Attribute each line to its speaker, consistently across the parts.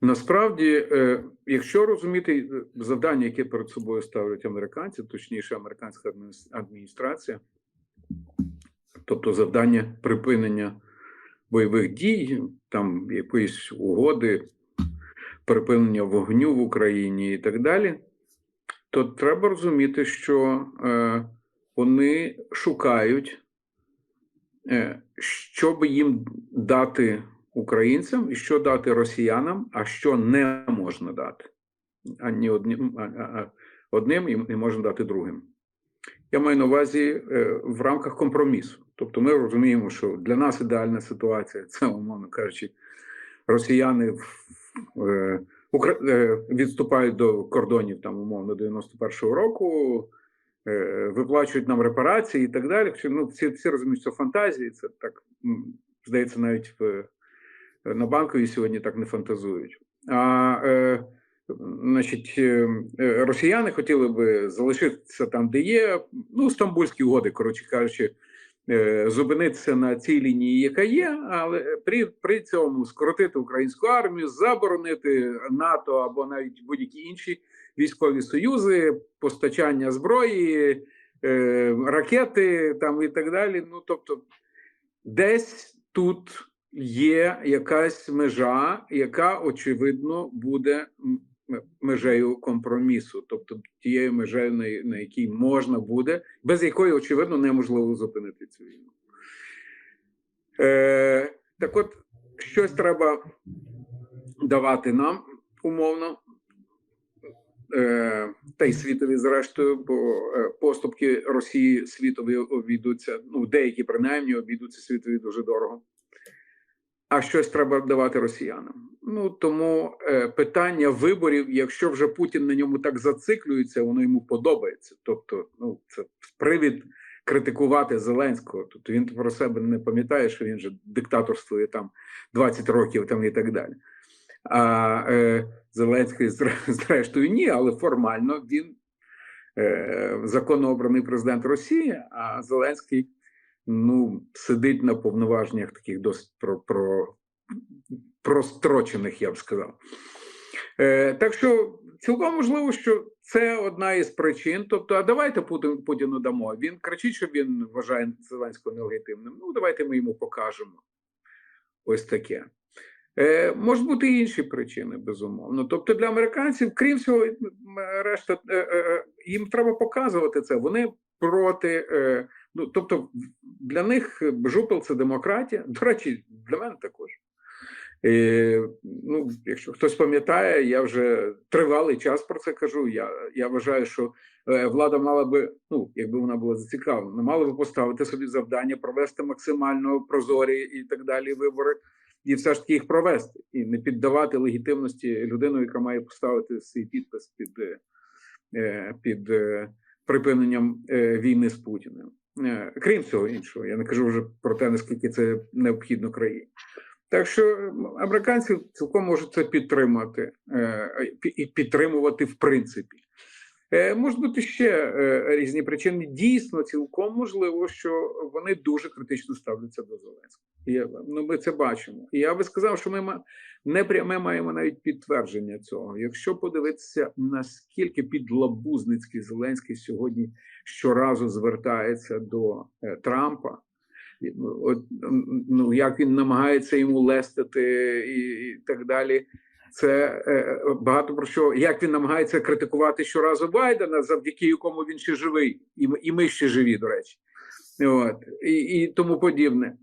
Speaker 1: Насправді, е, якщо розуміти е, завдання, яке перед собою ставлять американці, точніше, американська адміністрація, тобто завдання припинення бойових дій, там якоїсь угоди, припинення вогню в Україні і так далі, то треба розуміти, що е, вони шукають, що би їм дати українцям і що дати росіянам, а що не можна дати. Ані одним, одним і не можна дати другим. Я маю на увазі е, в рамках компромісу. Тобто ми розуміємо, що для нас ідеальна ситуація це, умовно кажучи, росіяни е, е, відступають до кордонів там, умовно 91-го року, виплачують нам репарації і так далі. Ну, всі, всі розуміють, що фантазії, це так здається, навіть в, на банковій сьогодні так не фантазують. А е, значить, е, е, росіяни хотіли би залишитися там, де є. Ну, стамбульські угоди, коротше кажучи, е, зупинитися на цій лінії, яка є, але при, при цьому скоротити українську армію, заборонити НАТО або навіть будь-які інші військові союзи, постачання зброї, е, ракети там і так далі. Ну тобто, десь тут є якась межа, яка очевидно буде межею компромісу, тобто тією межею, на якій можна буде, без якої очевидно неможливо зупинити цю війну. Е, так от, щось треба давати нам умовно. Е, та й світові, зрештою, бо е, поступки Росії світові обійдуться, ну деякі принаймні обійдуться світові дуже дорого. А щось треба давати росіянам. Ну тому е, питання виборів, якщо вже Путін на ньому так зациклюється, воно йому подобається. Тобто, ну це привід критикувати Зеленського. Тобто він про себе не пам'ятає, що він же диктаторствує там 20 років там і так далі. А е, Зеленський, зрештою, ні, але формально він е, законно обраний президент Росії, а Зеленський ну, сидить на повноваженнях таких досить про, про, прострочених, я б сказав. Е, так що цілком можливо, що це одна із причин. Тобто, а давайте Путін, Путіну дамо. Він кричить, що він вважає Зеленського нелегітимним. Ну, давайте ми йому покажемо. Ось таке. Е, можуть бути і інші причини, безумовно. Тобто для американців, крім всього, решта е, е, е, їм треба показувати це. Вони проти. Е, ну, тобто, для них жупел це демократія. До речі, для мене також. Е, ну, якщо хтось пам'ятає, я вже тривалий час про це кажу. Я, я вважаю, що е, влада мала би, ну, якби вона була зацікавлена, мала би поставити собі завдання провести максимально прозорі і так далі вибори, і все ж таки їх провести, і не піддавати легітимності людину, яка має поставити свій підпис під, е, е, під е, припиненням е, війни з Путіним. Е, Крім цього іншого, я не кажу вже про те, наскільки це необхідно країні. Так що американці цілком можуть це підтримати е, і підтримувати в принципі. Е, Можуть бути ще е, різні причини. Дійсно, цілком можливо, що вони дуже критично ставляться до Зеленського. Я- ну, ми це бачимо. І я би сказав, що ми не пряме маємо навіть підтвердження цього. Якщо подивитися, наскільки підлабузницький Зеленський сьогодні щоразу звертається до е, Трампа. Ну, От, ну, як він намагається йому лестити і, і так далі. Це е, багато про що, як він намагається критикувати щоразу Байдена, завдяки якому він ще живий, і, і ми ще живі, до речі, От, і, і тому подібне.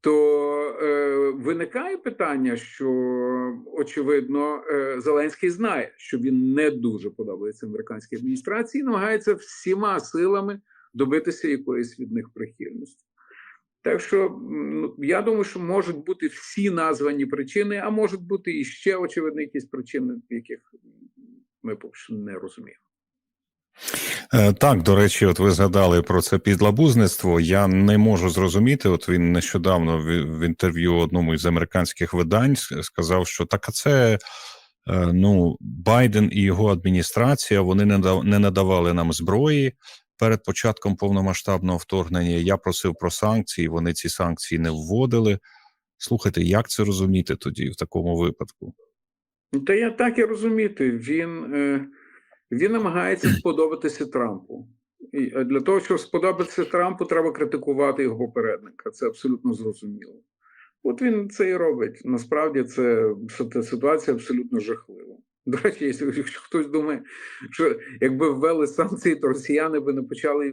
Speaker 1: То е, виникає питання, що очевидно е, Зеленський знає, що він не дуже подобається американській адміністрації, і намагається всіма силами добитися якоїсь від них прихильності. Так що ну, я думаю, що можуть бути всі названі причини, а можуть бути і ще очевидно якісь причини, яких ми поки що не розуміємо.
Speaker 2: Е, Так, до речі, от ви згадали про це підлабузництво. Я не можу зрозуміти. От він нещодавно в, інтерв'ю одному із американських видань сказав, що так, а це е, ну Байден і його адміністрація вони не надавали нам зброї перед початком повномасштабного вторгнення. Я просив про санкції. Вони ці санкції не вводили. Слухайте, як це розуміти тоді в такому випадку?
Speaker 1: Ну, Та я так і розуміти. Він, е, він намагається сподобатися Трампу. І е, для того, щоб сподобатися Трампу, треба критикувати його попередника. Це абсолютно зрозуміло. От він це і робить. Насправді це ситуація абсолютно жахлива. До речі, якщо хтось думає, що якби ввели санкції, то росіяни би не почали е,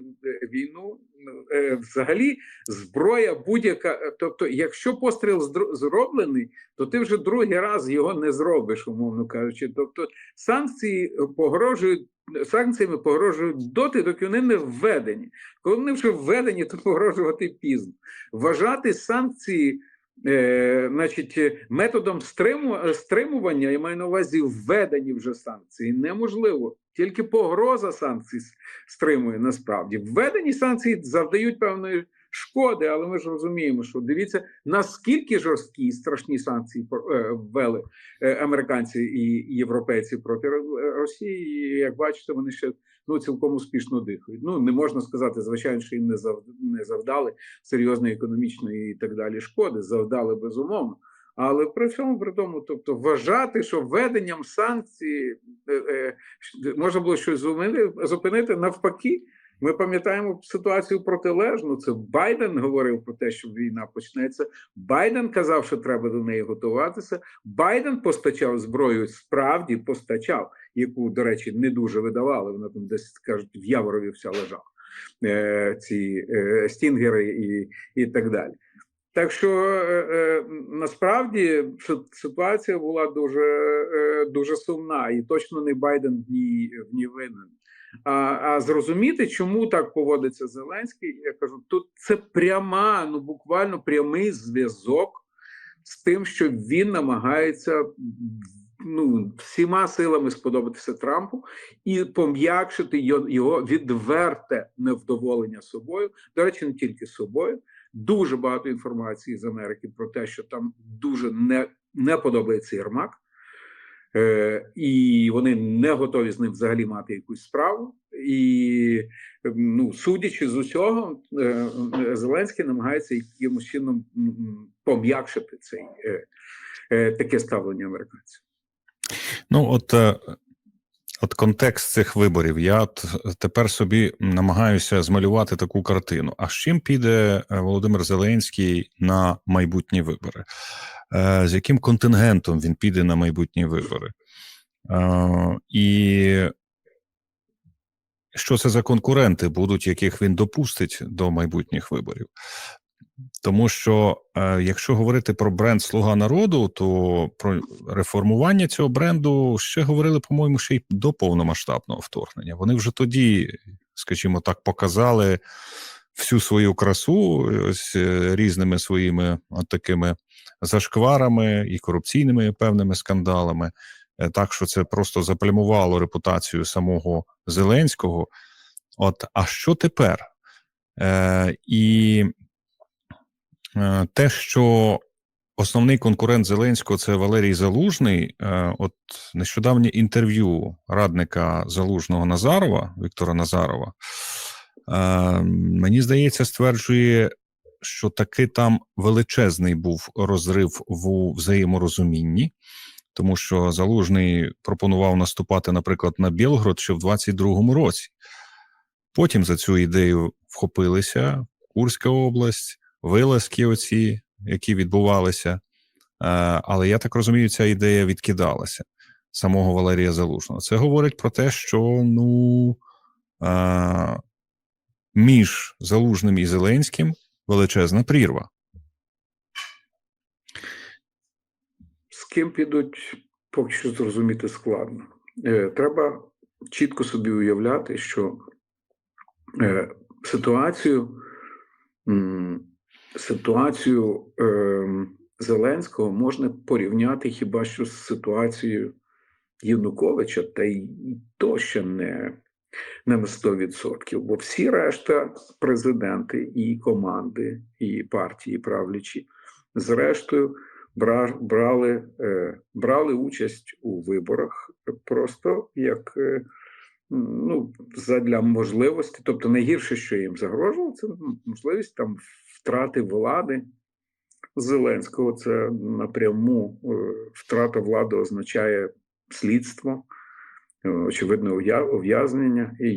Speaker 1: війну. Ну, е, Взагалі, зброя будь-яка. е, Тобто, якщо постріл зроблений, то ти вже другий раз його не зробиш, умовно кажучи. Тобто, санкції погрожують. Санкціями погрожують доти, доки вони не введені. Коли вони вже введені, то погрожувати пізно. Вважати санкції Е, значить, е, методом стриму, е, стримування, я маю на увазі введені вже санкції, неможливо. Тільки погроза санкцій стримує насправді. Введені санкції завдають певної шкоди, але ми ж розуміємо, що дивіться, наскільки жорсткі і страшні санкції е, ввели американці і європейці проти Росії. І як бачите, вони ще ну цілком успішно дихають. Ну не можна сказати, звичайно, що їм не зав- не завдали серйозної економічної і так далі шкоди, завдали безумовно. Але при всьому при тому, тобто вважати, що введенням санкцій е, е, можна було щось зупинити навпаки. Ми пам'ятаємо ситуацію протилежну. Це Байден говорив про те, що війна почнеться. Байден казав, що треба до неї готуватися. Байден постачав зброю, справді постачав, яку, до речі, не дуже видавали. Вона там десь кажуть, в Яворові вся лежала. Е, ці е, стінгери і, і так далі. Так що е, насправді ситуація була дуже, дуже сумна, і точно не Байден в ній, в ній винен. А, зрозуміти, чому так поводиться Зеленський, я кажу, тут це пряма, ну буквально прямий зв'язок з тим, що він намагається ну, всіма силами сподобатися Трампу і пом'якшити його відверте невдоволення собою. До речі, не тільки собою. Дуже багато інформації з Америки про те, що там дуже не, не подобається Єрмак. Е, і вони не готові з ним взагалі мати якусь справу. І ну, судячи з усього, е, е, Зеленський намагається якимось чином пом'якшити цей таке ставлення американців.
Speaker 2: Ну, от, от контекст цих виборів. Я тепер собі намагаюся змалювати таку картину. А з чим піде Володимир Зеленський на майбутні вибори? Е, З яким контингентом він піде на майбутні вибори? Е, І що це за конкуренти будуть, яких він допустить до майбутніх виборів? Тому що е, якщо говорити про бренд Слуга народу, то про реформування цього бренду ще говорили, по-моєму, ще й до повномасштабного вторгнення. Вони вже тоді, скажімо так, показали всю свою красу ось е, різними своїми от такими зашкварами і корупційними певними скандалами. Е, Так що це просто заплямувало репутацію самого Зеленського. От, а що тепер? Е, і Е, те, що основний конкурент Зеленського це Валерій Залужний. е, От нещодавнє інтерв'ю радника Залужного Назарова Віктора Назарова, е, мені здається, стверджує, що таки там величезний був розрив в взаєморозумінні. Тому що Залужний пропонував наступати, наприклад, на Білгород ще в 22-му році. Потім за цю ідею вхопилися Курська область, вилазки, оці, які відбувалися. Е, Але я так розумію, ця ідея відкидалася самого Валерія Залужного. Це говорить про те, що ну е, між Залужним і Зеленським величезна прірва.
Speaker 1: З ким підуть, поки що зрозуміти складно. Е, Треба чітко собі уявляти, що е, ситуацію, ситуацію е, Зеленського можна порівняти хіба що з ситуацією Януковича, та й то ще не, не на 100%. Бо всі решта президенти і команди, і партії правлячі, зрештою, брали, е, брали участь у виборах просто як е, ну, задля можливості. Тобто найгірше, що їм загрожувало, це можливість там втрати влади Зеленського. Це напряму е, втрата влади означає слідство, очевидне ув'язнення і,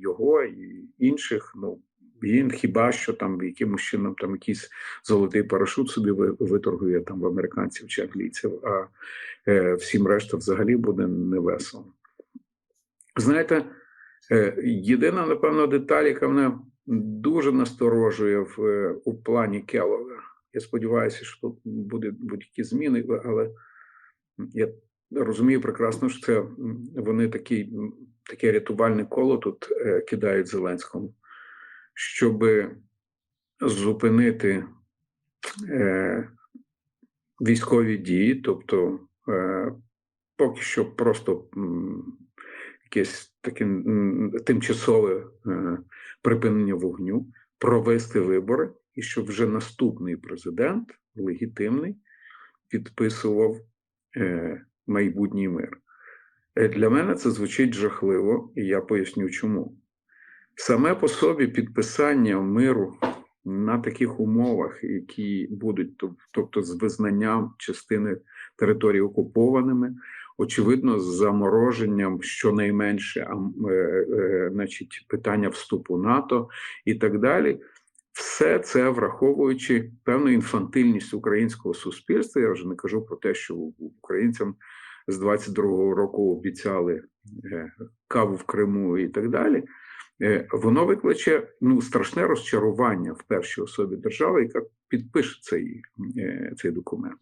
Speaker 1: його, і інших. Ну він хіба що там якимось чином там якийсь золотий парашут собі виторгує там в американців чи англійців, а е, всім решта взагалі буде невесело. Знаєте, е, єдина, напевно, деталь, яка мене дуже насторожує в е, у плані Келлога. Я сподіваюся, що тут буде будь-які зміни, але я розумію прекрасно, що це вони такі, таке рятувальне коло тут е, кидають Зеленському, щоб зупинити е, військові дії, тобто е, поки що просто якесь таке тимчасове е, припинення вогню, провести вибори, і щоб вже наступний президент, легітимний, підписував е, майбутній мир. Е, Для мене це звучить жахливо, і я поясню чому. Саме по собі підписання миру на таких умовах, які будуть, тобто з визнанням частини територій окупованими, очевидно, з замороженням щонайменше е, е, значить, питання вступу НАТО і так далі. Все це враховуючи певну інфантильність українського суспільства. Я вже не кажу про те, що українцям з 22-го року обіцяли е, каву в Криму і так далі. Е, Воно викличе ну страшне розчарування в першій особі держави, яка підпише цей, е, цей документ.